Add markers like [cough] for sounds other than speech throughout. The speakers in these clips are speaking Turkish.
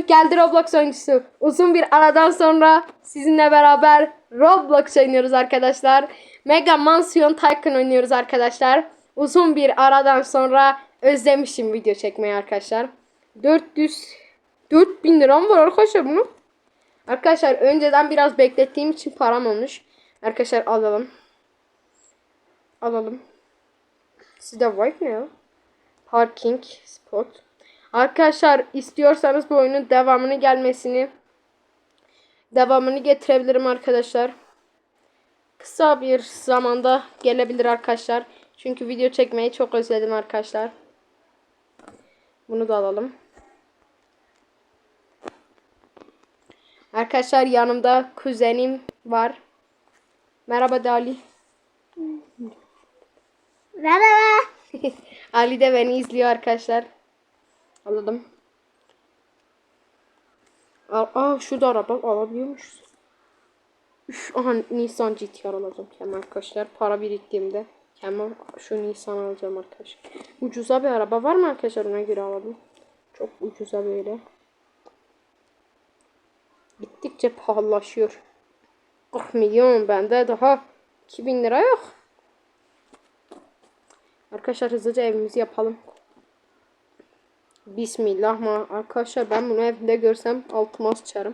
geldi Roblox oyuncusu. Uzun bir aradan sonra sizinle beraber Roblox oynuyoruz arkadaşlar. Mega Mansion Tycoon oynuyoruz arkadaşlar. Uzun bir aradan sonra özlemişim video çekmeyi arkadaşlar. 400 4000 liram var arkadaşlar bunu. Arkadaşlar önceden biraz beklettiğim için param olmuş. Arkadaşlar alalım. Alalım. Sizde white ne ya? Parking spot. Arkadaşlar istiyorsanız bu oyunun devamını gelmesini devamını getirebilirim arkadaşlar. Kısa bir zamanda gelebilir arkadaşlar. Çünkü video çekmeyi çok özledim arkadaşlar. Bunu da alalım. Arkadaşlar yanımda kuzenim var. Merhaba Dali. Merhaba. [laughs] Ali de beni izliyor arkadaşlar. Alalım. Al, aa şurada araba alabiliyormuşuz. Üf, aha Nissan GTR alacağım kendime arkadaşlar. Para biriktiğimde kendime şu Nissan alacağım arkadaşlar. Ucuza bir araba var mı arkadaşlar ona göre alalım. Çok ucuza böyle. Gittikçe pahalılaşıyor. 40 milyon bende daha 2000 lira yok. Arkadaşlar hızlıca evimizi yapalım. Bismillah ma arkadaşlar ben bunu evde görsem altıma sıçarım.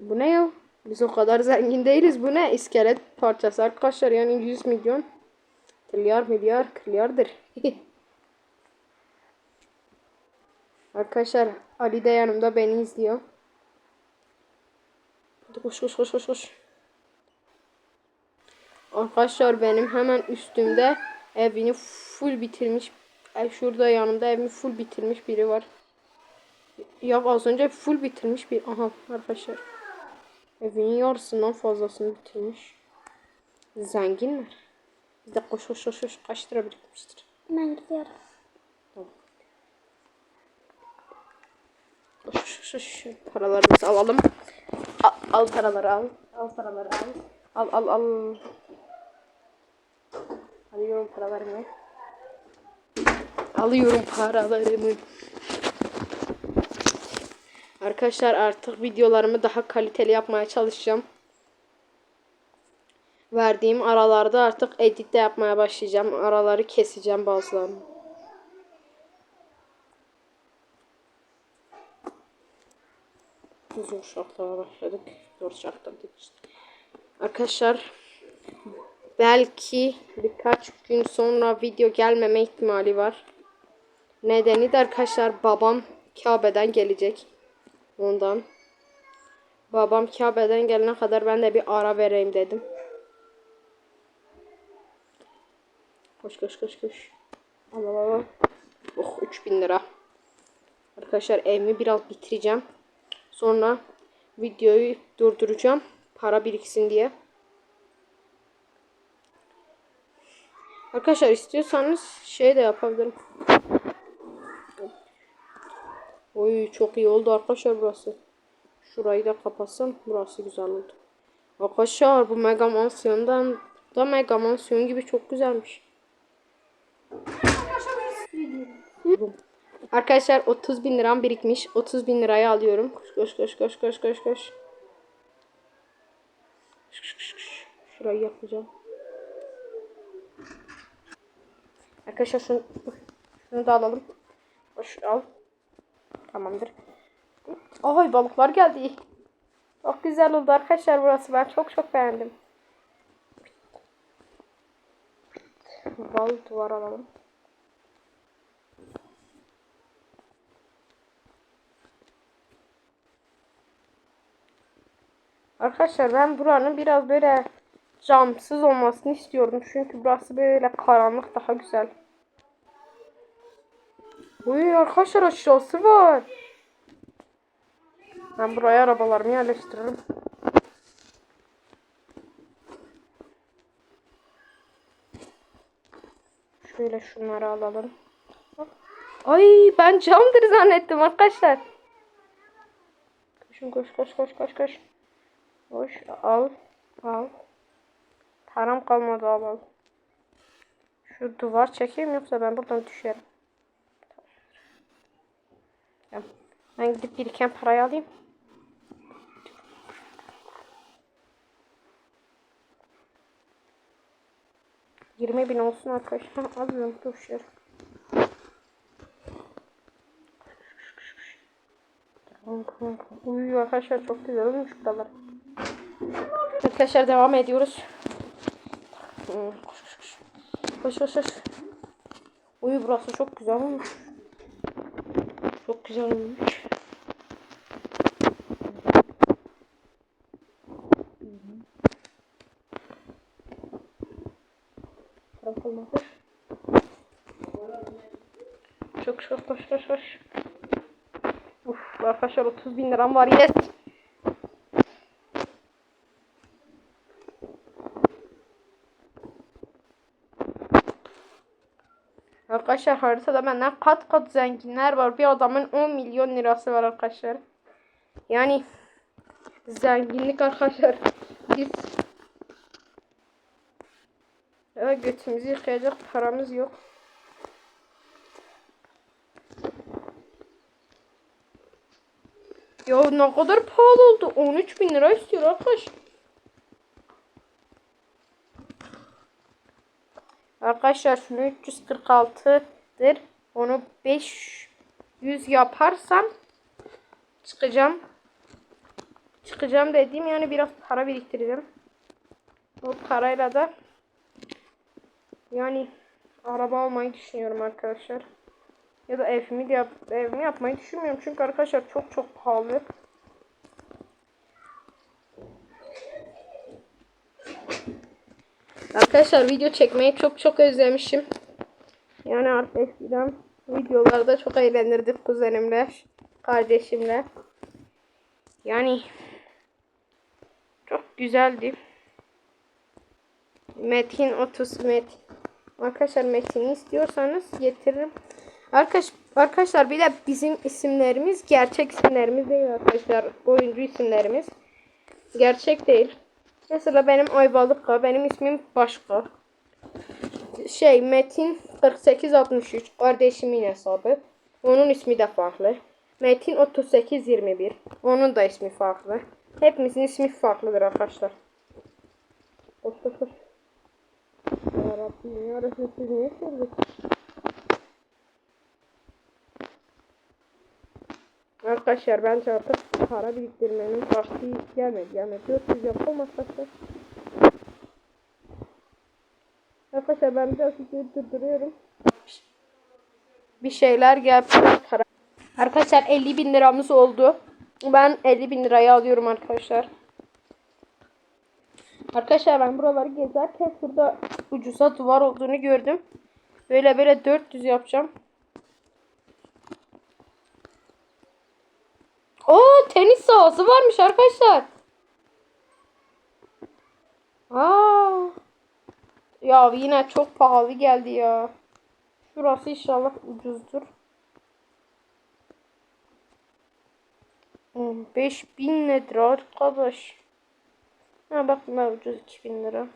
bu ne ya? Biz o kadar zengin değiliz. Bu ne? İskelet parçası arkadaşlar yani 100 milyon. Milyar milyar milyardır. [laughs] arkadaşlar Ali de yanımda beni izliyor. Koş koş koş koş koş. Arkadaşlar benim hemen üstümde evini full bitirmiş. Ay şurada yanımda evini full bitirmiş biri var. Ya az önce full bitirmiş bir. Aha arkadaşlar. Evinin yarısından fazlasını bitirmiş. Zenginler. Biz de koş koş koş koş kaç lira birikmiştir. Ben gidiyorum. Koş koş koş koş. Paralarımızı alalım. Al, al paraları al. Al paraları al. Al al al. Alıyorum paralarımı. Alıyorum paralarımı. Arkadaşlar artık videolarımı daha kaliteli yapmaya çalışacağım. Verdiğim aralarda artık edit de yapmaya başlayacağım. Araları keseceğim bazılarını. Zor şartlara başladık. Zor şartlarda işte. Arkadaşlar belki birkaç gün sonra video gelmeme ihtimali var. Nedeni de arkadaşlar babam Kabe'den gelecek. Ondan. Babam Kabe'den gelene kadar ben de bir ara vereyim dedim. Koş koş koş koş. Al al al. Oh 3000 lira. Arkadaşlar evimi biraz bitireceğim. Sonra videoyu durduracağım. Para biriksin diye. Arkadaşlar istiyorsanız şey de yapabilirim. Oy çok iyi oldu arkadaşlar burası. Şurayı da kapatsam burası güzel oldu. Arkadaşlar bu Mega Mansiyon'dan da Mega Mansiyon gibi çok güzelmiş. Arkadaşlar 30 bin liram birikmiş. 30 bin lirayı alıyorum. Koş koş koş koş koş koş koş. Şurayı yapacağım. Arkadaşlar şunu, şunu da alalım. Hoş al. Tamamdır. Ay balıklar geldi. Çok güzel oldu arkadaşlar burası. Ben çok çok beğendim. Bal duvar alalım. Arkadaşlar ben buranın biraz böyle camsız olmasını istiyordum. Çünkü burası böyle karanlık daha güzel. Uy arkadaşlar aşağısı var. Ben buraya arabalarımı yerleştiririm. Şöyle şunları alalım. Ay ben camdır zannettim arkadaşlar. Koşun koş koş koş koş koş. Koş al al. Param kalmadı al al. Şu duvar çekeyim yoksa ben buradan düşerim. Tamam. Ben gidip biriken parayı alayım. Yirmi bin olsun arkadaşlar. Alıyorum dur şöyle. Uy arkadaşlar çok güzel olmuş buralar. Arkadaşlar devam ediyoruz. Koş koş koş. Koş koş koş. Uy burası çok güzel olmuş. Çok güzel olmuş. Olmadı. Çok çok koş koş koş. Uf arkadaşlar 30 bin liram var yes. Arkadaşlar haritada benden kat kat zenginler var. Bir adamın 10 milyon lirası var arkadaşlar. Yani zenginlik arkadaşlar. Biz ya götümüzü yıkayacak paramız yok. Ya ne kadar pahalı oldu. 13 bin lira istiyor arkadaş. Arkadaşlar şunu 346'dır. Onu 500 yaparsam çıkacağım. Çıkacağım dediğim yani biraz para biriktireceğim. O parayla da yani araba almayı düşünüyorum arkadaşlar. Ya da evimi de yap, evimi yapmayı düşünmüyorum çünkü arkadaşlar çok çok pahalı. Arkadaşlar video çekmeyi çok çok özlemişim. Yani artık eskiden videolarda çok eğlenirdik kuzenimle, kardeşimle. Yani çok güzeldi. Metin 30 Metin. Arkadaşlar Metin'i istiyorsanız getiririm. Arkadaş, arkadaşlar bir de bizim isimlerimiz gerçek isimlerimiz değil arkadaşlar. Oyuncu isimlerimiz. Gerçek değil. Mesela benim Ayvalık'a benim ismim başka. Şey Metin 4863 kardeşimin hesabı. Onun ismi de farklı. Metin 3821 onun da ismi farklı. Hepimizin ismi farklıdır arkadaşlar. Koş koş koş. Ya Rabbim ya niye sorduk? Arkadaşlar bence artık para biriktirmenin vakti gelmedi. Gelmedi. 400 yapalım arkadaşlar. Arkadaşlar ben biraz videoyu durduruyorum. Bir şeyler. Para. Arkadaşlar 50 bin liramız oldu. Ben 50 bin lirayı alıyorum arkadaşlar. Arkadaşlar ben buraları gezerken şurada ucuza duvar olduğunu gördüm. Böyle böyle 400 yapacağım. Oo tenis sahası varmış arkadaşlar. Aa. Ya yine çok pahalı geldi ya. Şurası inşallah ucuzdur. 5000 nedir arkadaş? Ha bak ne ucuz 2000 lira.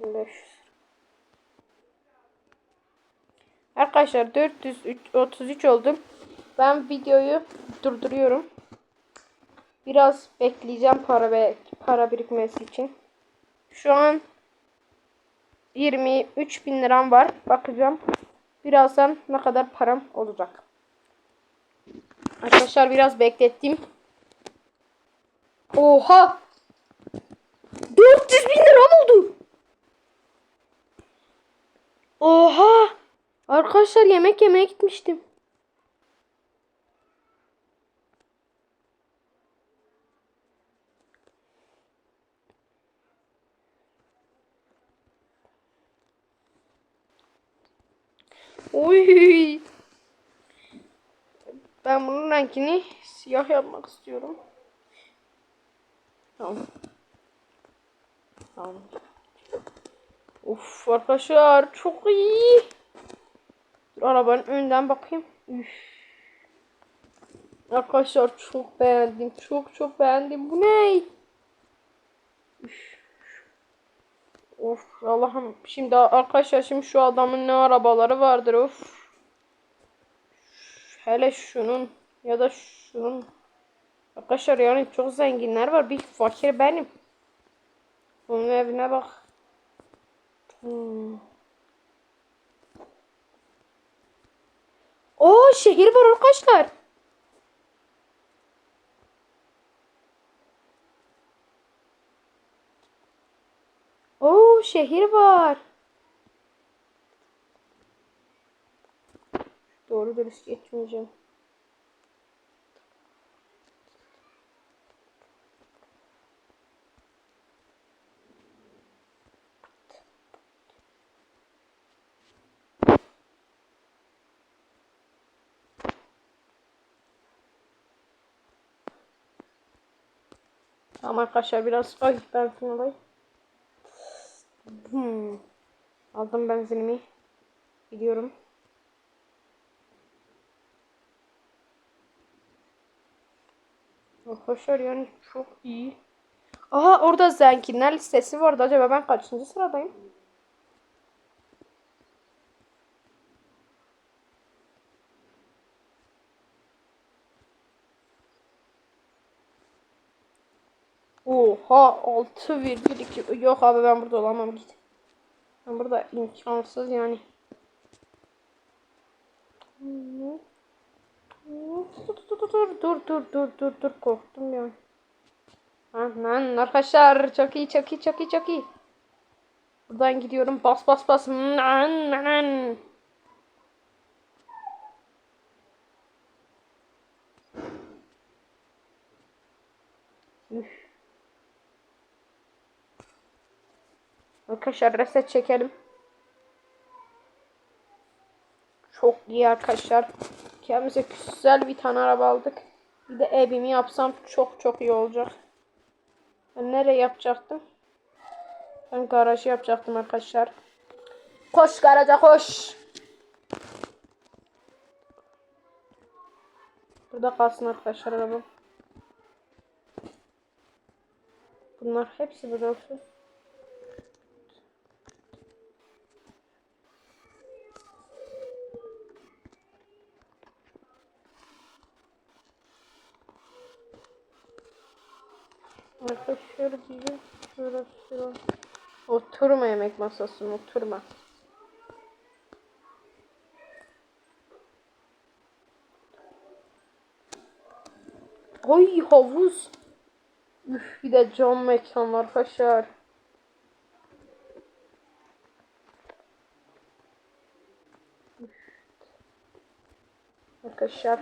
500. Arkadaşlar 433 oldum. Ben videoyu durduruyorum. Biraz bekleyeceğim para ve para birikmesi için. Şu an 23 bin liram var. Bakacağım. Birazdan ne kadar param olacak. Arkadaşlar biraz beklettim. Oha! 400 bin liram oldu. Oha! Arkadaşlar yemek yemeye gitmiştim. Oy. Ben bunun renkini siyah yapmak istiyorum. Tamam. Tamam. Uf arkadaşlar çok iyi. Dur, arabanın önden bakayım. Üf. Arkadaşlar çok beğendim. Çok çok beğendim. Bu ne? Üf. Of Allah'ım. Şimdi arkadaşlar şimdi şu adamın ne arabaları vardır of. Hele şunun ya da şunun. Arkadaşlar yani çok zenginler var. Bir fakir benim. Onun evine bak. Hmm. Oo şehir var arkadaşlar. Oo şehir var. Doğru dürüst geçmeyeceğim. Tamam arkadaşlar biraz ay benzin alayım. Hmm. Aldım benzinimi. Gidiyorum. Arkadaşlar yani çok iyi. Aha orada zenginler listesi vardı. Acaba ben kaçıncı sıradayım? Oha 6,2 Yok abi ben burada olamam git. Burada imkansız yani. Dur dur dur dur dur dur dur dur korktum ya. Aman arkadaşlar çok iyi çok iyi çok iyi çok iyi. Buradan gidiyorum bas bas bas. Nan, nan, Arkadaşlar reset çekelim. Çok iyi arkadaşlar. Kendimize güzel bir tane araba aldık. Bir de evimi yapsam çok çok iyi olacak. Ben nereye yapacaktım? Ben garajı yapacaktım arkadaşlar. Koş garaja koş. Burada kalsın arkadaşlar arabam. Bunlar hepsi burada olsun. Arkadaşlar diyeceğim. Şurası. Oturma yemek masasına oturma. Ay havuz. Üf bir de cam mekan arkadaşlar. Arkadaşlar